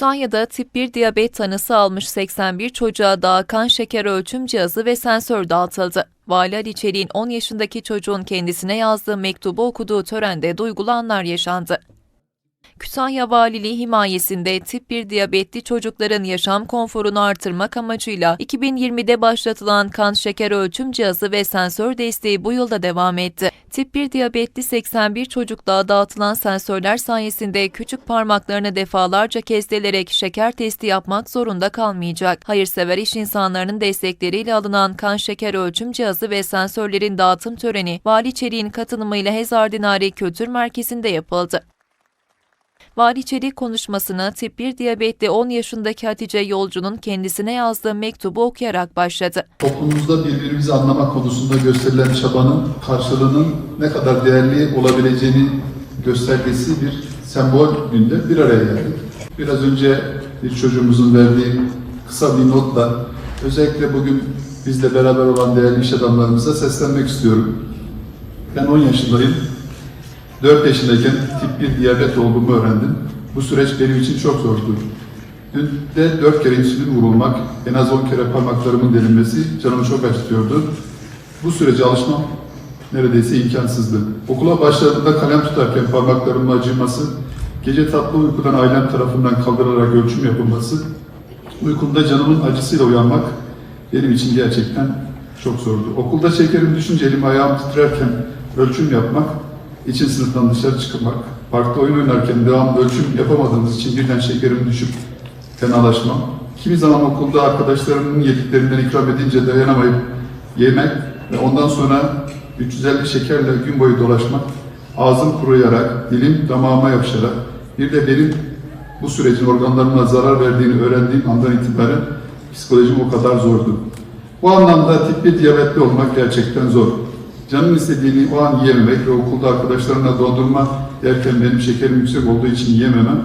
Kütahya'da tip 1 diyabet tanısı almış 81 çocuğa daha kan şeker ölçüm cihazı ve sensör dağıtıldı. Vali Ali Çelik'in 10 yaşındaki çocuğun kendisine yazdığı mektubu okuduğu törende duygulu anlar yaşandı. Kütahya Valiliği himayesinde tip 1 diyabetli çocukların yaşam konforunu artırmak amacıyla 2020'de başlatılan kan şeker ölçüm cihazı ve sensör desteği bu yılda devam etti. Tip 1 diyabetli 81 çocukluğa dağıtılan sensörler sayesinde küçük parmaklarını defalarca kezdelerek şeker testi yapmak zorunda kalmayacak. Hayırsever iş insanlarının destekleriyle alınan kan şeker ölçüm cihazı ve sensörlerin dağıtım töreni Vali Çelik'in katılımıyla Hezardinari Kültür Merkezi'nde yapıldı. Vali Çelik konuşmasına tip 1 diyabetli 10 yaşındaki Hatice Yolcu'nun kendisine yazdığı mektubu okuyarak başladı. Toplumumuzda birbirimizi anlamak konusunda gösterilen çabanın karşılığının ne kadar değerli olabileceğini göstergesi bir sembol günde bir araya geldik. Biraz önce bir çocuğumuzun verdiği kısa bir notla özellikle bugün bizle beraber olan değerli iş adamlarımıza seslenmek istiyorum. Ben 10 yaşındayım. 4 yaşındayken tip 1 diyabet olduğumu öğrendim. Bu süreç benim için çok zordu. Günde 4 kere insülin vurulmak, en az 10 kere parmaklarımın delinmesi canımı çok acıtıyordu. Bu sürece alışmam neredeyse imkansızdı. Okula başladığımda kalem tutarken parmaklarımın acıması, gece tatlı uykudan ailem tarafından kaldırılarak ölçüm yapılması, uykumda canımın acısıyla uyanmak benim için gerçekten çok zordu. Okulda şekerim düşünce elim ayağım titrerken ölçüm yapmak, için sınıftan dışarı çıkmak, parkta oyun oynarken devam ölçüm yapamadığımız için birden şekerim düşüp fenalaşmam. Kimi zaman okulda arkadaşlarımın yediklerinden ikram edince dayanamayıp yemek ve ondan sonra 350 şekerle gün boyu dolaşmak, ağzım kuruyarak, dilim damağıma yapışarak, bir de benim bu sürecin organlarıma zarar verdiğini öğrendiğim andan itibaren psikolojim o kadar zordu. Bu anlamda tip 1 diyabetli olmak gerçekten zor. Canın istediğini o an yiyememek ve okulda arkadaşlarımla dondurma yerken benim şekerim yüksek olduğu için yiyememem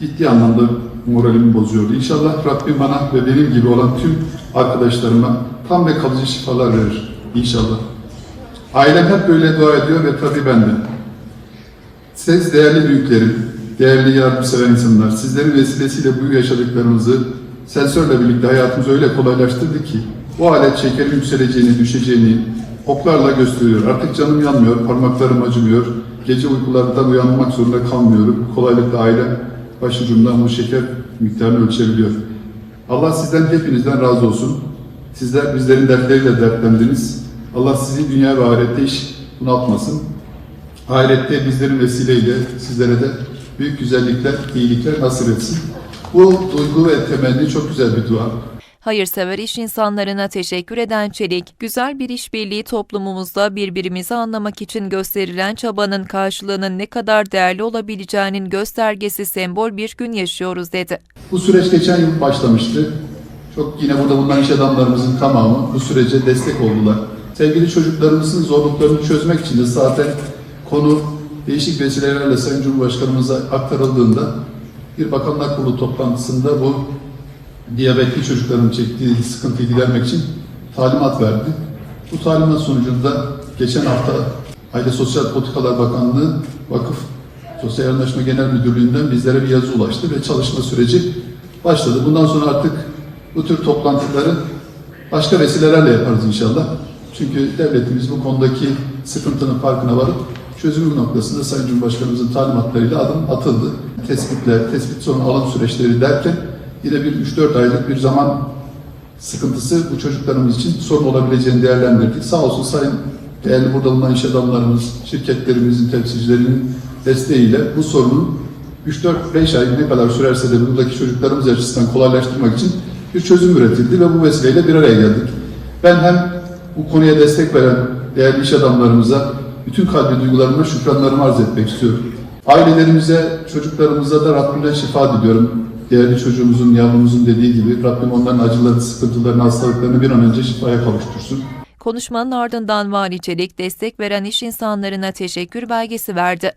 ciddi anlamda moralimi bozuyordu. İnşallah Rabbim bana ve benim gibi olan tüm arkadaşlarıma tam ve kalıcı şifalar verir. İnşallah. Ailem hep böyle dua ediyor ve tabii ben de. Siz değerli büyüklerim, değerli yardımsever insanlar, sizlerin vesilesiyle bu yaşadıklarımızı sensörle birlikte hayatımızı öyle kolaylaştırdı ki bu alet şekerin yükseleceğini, düşeceğini oklarla gösteriyor. Artık canım yanmıyor, parmaklarım acımıyor, gece uykulardan uyanmak zorunda kalmıyorum. Kolaylıkla ailem başucumdan bu şeker miktarını ölçebiliyor. Allah sizden hepinizden razı olsun. Sizler bizlerin dertleriyle dertlendiniz. Allah sizi dünya ve ahirette hiç bunaltmasın. Ahirette bizlerin vesileyle sizlere de büyük güzellikler, iyilikler nasip etsin. Bu duygu ve temenni çok güzel bir dua. Hayırsever iş insanlarına teşekkür eden Çelik, güzel bir işbirliği toplumumuzda birbirimizi anlamak için gösterilen çabanın karşılığının ne kadar değerli olabileceğinin göstergesi sembol bir gün yaşıyoruz dedi. Bu süreç geçen yıl başlamıştı. Çok yine burada bulunan iş adamlarımızın tamamı bu sürece destek oldular. Sevgili çocuklarımızın zorluklarını çözmek için de zaten konu değişik vesilelerle Sayın Cumhurbaşkanımıza aktarıldığında bir Bakanlar Kurulu toplantısında bu diyabetli çocukların çektiği sıkıntıyı gidermek için talimat verdi. Bu talimat sonucunda geçen hafta Aile Sosyal Politikalar Bakanlığı Vakıf Sosyal Yardımlaşma Genel Müdürlüğü'nden bizlere bir yazı ulaştı ve çalışma süreci başladı. Bundan sonra artık bu tür toplantıları başka vesilelerle yaparız inşallah. Çünkü devletimiz bu konudaki sıkıntının farkına varıp çözümü noktasında Sayın Cumhurbaşkanımızın talimatlarıyla adım atıldı. Tespitler, tespit sonu alım süreçleri derken yine bir 3-4 aylık bir zaman sıkıntısı bu çocuklarımız için sorun olabileceğini değerlendirdik. Sağ olsun Sayın değerli burada bulunan iş adamlarımız, şirketlerimizin temsilcilerinin desteğiyle bu sorunun 3-4-5 ay ne kadar sürerse de buradaki çocuklarımız açısından kolaylaştırmak için bir çözüm üretildi ve bu vesileyle bir araya geldik. Ben hem bu konuya destek veren değerli iş adamlarımıza bütün kalbi duygularımla şükranlarımı arz etmek istiyorum. Ailelerimize, çocuklarımıza da Rabbimden şifa diliyorum. Değerli çocuğumuzun, yavrumuzun dediği gibi Rabbim onların acılarını, sıkıntılarını, hastalıklarını bir an önce şifaya kavuştursun. Konuşmanın ardından Vali destek veren iş insanlarına teşekkür belgesi verdi.